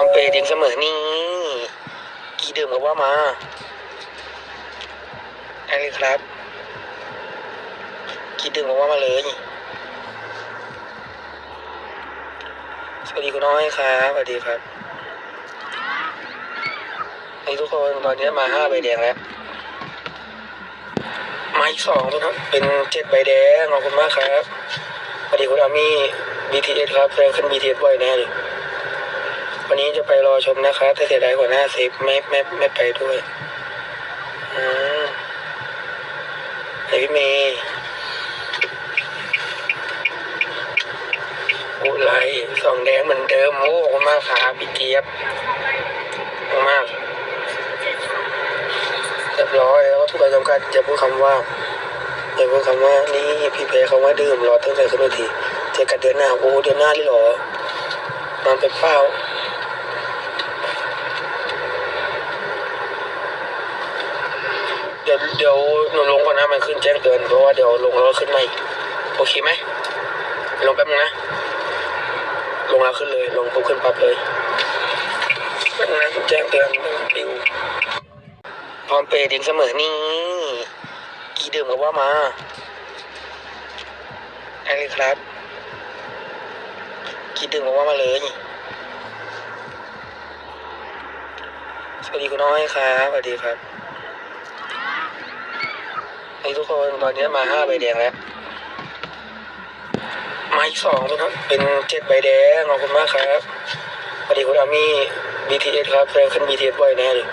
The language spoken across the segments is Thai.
อมเปย์เด็กเสมอนี่กี่ดื่มก็ว่ามาได้เลยครับ กี่ดื่มก็ว่ามาเลย สวัสดีคุณน้อยครับสวัสดีครับไอ้ทุกคนตอนนี้มาห้าใบแดงแล้วมาอีกสองนะครับเป็นเจ็ดใบแดงขอบคุณมากครับสวัสดีคุณอามี่ BTS ครับแรงขึ้น BTS บ่อยแน่เลย วันนี้จะไปรอชมนะครับถ้าเสียดายหัวหน้าเซฟไม่ไม่ไม่ไปด้วยอืมไอพี่เมย์อุไรสองแดงเหมือนเดิมโอ้ขอบคุณมากครับพี่เจี๊ยบมากเรียบร้อยแล้วทุกใบจำกัดจะพูดคำว่าอย่าพูดคำว่านี่พี่เพย์คำว่าดื่มรอตั้งแต่ขึ้นเวทีเจอกันเดือนหน้าโอ้เดือนหน้าเลยเหรอมันเป็นเป้า ดี๋ยวเดี๋ยวหนูลงก่อนนะมันขึ้นแจ้งเตือนเพราะว่าเดี๋ยวลงแล้วก็ขึ้นมาอีกโอเคไหมลงแป๊บนึงนะ ลงแล้วขึ้นเลย ลงปุ๊บขึ้นปั๊บเลยแป๊บนึงนะแจ้งเตือนปิวพร้อมเปย์เด็กเสมอนี่กี่ดื่มก็ว่ามาได้เลยครับกี่ดื่มก็ว่ามาเลยสวัสดีคุณน้อยครับสวัสดีครับ ไอ้ทุกคนตอนนี้มาห้าใบแดงแล้วมาอีกสองนะครับ เป็นเจ็ดใบแดงขอบคุณมากครับสวัสดีคุณอามี่ BTS ครับแรงขึ้น BTS บ่อยแน่เลย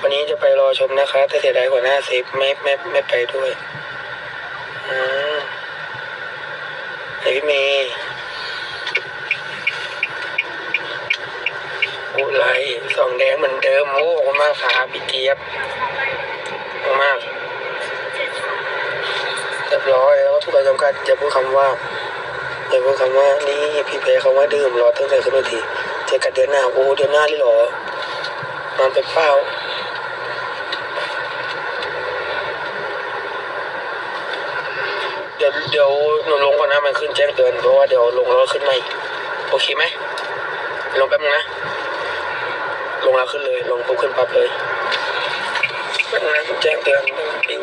วันนี้จะไปรอชมนะครับถ้าเสียดายหัวหน้าเซฟไม่ไม่ไม่ไปด้วยอืมไอพี่เมย์อุไรสองแดงเหมือนเดิมโอ้ขอบคุณมากครับพี่เจี๊ยบคุณมาก เรียบร้อยแล้วก็ทุกใบ จำกัดจะพูดคำว่าอย่าพูดคำว่านี่พี่เพย์คำว่าดื่มรอตั้งแต่ขึ้นเวทีเจอกันเดือนหน้าโอ้เดือนหน้าเลยเหรอมันเป็นเป้าเดี๋ยวเดี๋ยวหนูลงก่อนนะมันขึ้นแจ้งเตือนเพราะว่าเดี๋ยวลงแล้วขึ้นมาอีกโอเคไหมลงแป๊บนึงนะลงแล้วขึ้นเลย ลงปุ๊บขึ้นปั๊บเลยแป๊บนึงนะแจ้งเตือนปิว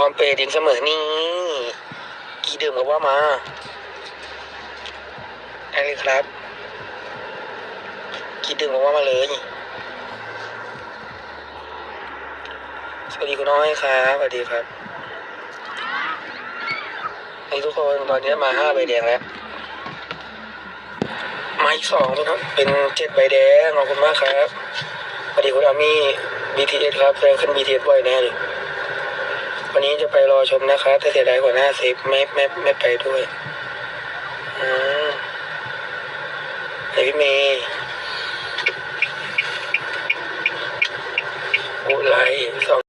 พร้อมเปย์เด็กเสมอนี่กี่ดื่มก็ว่ามาได้เลยครับ กี่ดื่มก็ว่ามาเลยสวัสดีคุณน้อยครับสวัสดีครับไอ้ทุกคนตอนนี้มาห้าใบแดงแล้วมาอีกสองนะครับเป็นเจ็ดใบแดงขอบคุณมากครับสวัสดีคุณอามี่ BTS ครับแรงขึ้น BTS บ่อยแน่เลย วันนี้จะไปรอชมนะคะถ้าเสียดายหัวหน้าเซฟไม่ไม่ไม่ไปด้วยอืมไอพี่เมย์อุไรสอง